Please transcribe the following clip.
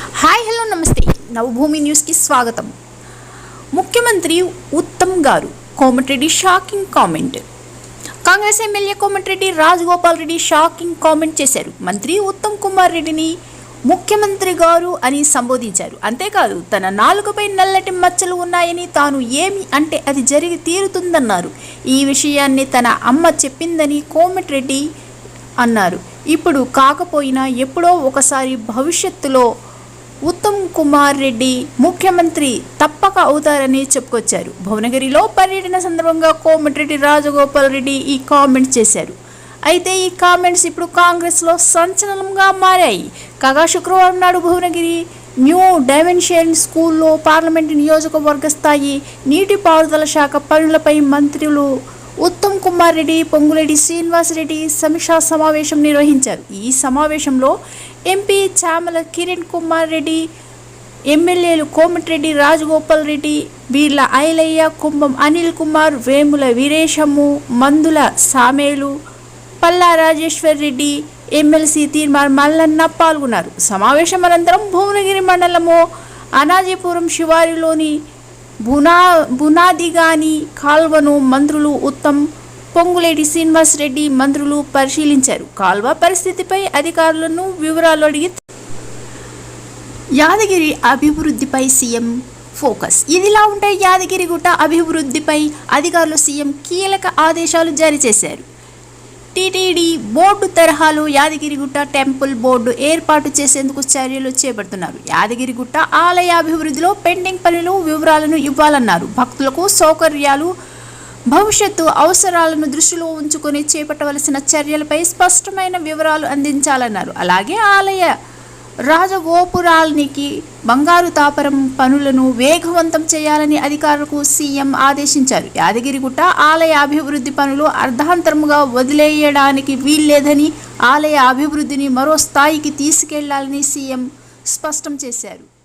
Hi hello నమస్తే. నవభూమి న్యూస్కి స్వాగతం. ముఖ్యమంత్రి Uttam garu Komatireddy shocking comment. Congress MLA Komatireddy Rajagopal Reddy shocking comment చేశారు. మంత్రి ఉత్తమ్ కుమార్ రెడ్డిని ముఖ్యమంత్రి గారు అని సంబోధించారు. అంతేకాదు తన నాలుకపై నల్లటి మచ్చలు ఉన్నాయని తాను ఏమి అంటే అది జరిగి తీరుతుందన్నారు. ఈ విషయాన్ని తన అమ్మ చెప్పిందని కోమటిరెడ్డి అన్నారు. ఇప్పుడు కాకపోయినా ఎప్పుడో ఒకసారి భవిష్యత్తులో ఉత్తమ్ కుమార్ రెడ్డి ముఖ్యమంత్రి తప్పక అవుతారని చెప్పుకొచ్చారు. భువనగిరిలో పర్యటన సందర్భంగా కోమటిరెడ్డి రాజగోపాల్ రెడ్డి ఈ కామెంట్స్ చేశారు. అయితే ఈ కామెంట్స్ ఇప్పుడు కాంగ్రెస్లో సంచలనంగా మారాయి. కాగా శుక్రవారం నాడు భువనగిరి న్యూ డైమెన్షన్ స్కూల్లో పార్లమెంటు నియోజకవర్గ స్థాయి నీటిపారుదల శాఖ పనులపై మంత్రులు ఉత్తమ్ కుమార్ రెడ్డి పొంగులేటి శ్రీనివాసరెడ్డి సమీక్షా సమావేశం నిర్వహించారు. ఈ సమావేశంలో ఎంపీ చామల కిరణ్ కుమార్ రెడ్డి ఎమ్మెల్యేలు కోమటిరెడ్డి రాజగోపాల్ రెడ్డి వీర్ల ఐలయ్య కుంభం అనిల్ కుమార్ వేముల వీరేశము మందుల సామేలు పల్లా రాజేశ్వర్ రెడ్డి ఎమ్మెల్సీ తీర్మార్ మల్లన్న పాల్గొన్నారు. సమావేశం అనంతరం భువనగిరి మండలము అనాజీపురం శివారిలోని బునా బునాదిగాని కాల్వను మంత్రులు ఉత్తమ్ పొంగులేటి శ్రీనివాస్ రెడ్డి మంత్రులు పరిశీలించారు. కాల్వ పరిస్థితిపై అధికారులను వివరాలు అడిగి యాదగిరి అభివృద్ధిపై సీఎం ఫోకస్. ఇదిలా ఉంటే యాదగిరిగుట్ట అభివృద్ధిపై అధికారులు సీఎం కీలక ఆదేశాలు జారీ చేశారు. టీటీడీ బోర్డు తరహాలో యాదగిరిగుట్ట టెంపుల్ బోర్డు ఏర్పాటు చేసేందుకు చర్యలు చేపడుతున్నారు. యాదగిరిగుట్ట ఆలయ అభివృద్ధిలో పెండింగ్ పనులు వివరాలను ఇవ్వాలన్నారు. భక్తులకు సౌకర్యాలు భవిష్యత్తు అవసరాలను దృష్టిలో ఉంచుకొని చేపట్టవలసిన చర్యలపై స్పష్టమైన వివరాలు అందించాలన్నారు. అలాగే ఆలయ రాజగోపురాలనికి బంగారు తాపరం పనులను వేగవంతం చేయాలని అధికారులకు సీఎం ఆదేశించారు. యాదగిరిగుట్ట ఆలయ అభివృద్ధి పనులు అర్ధాంతరముగా వదిలేయడానికి వీల్లేదని ఆలయ అభివృద్ధిని మరో స్థాయికి తీసుకెళ్ళాలని సీఎం స్పష్టం చేశారు.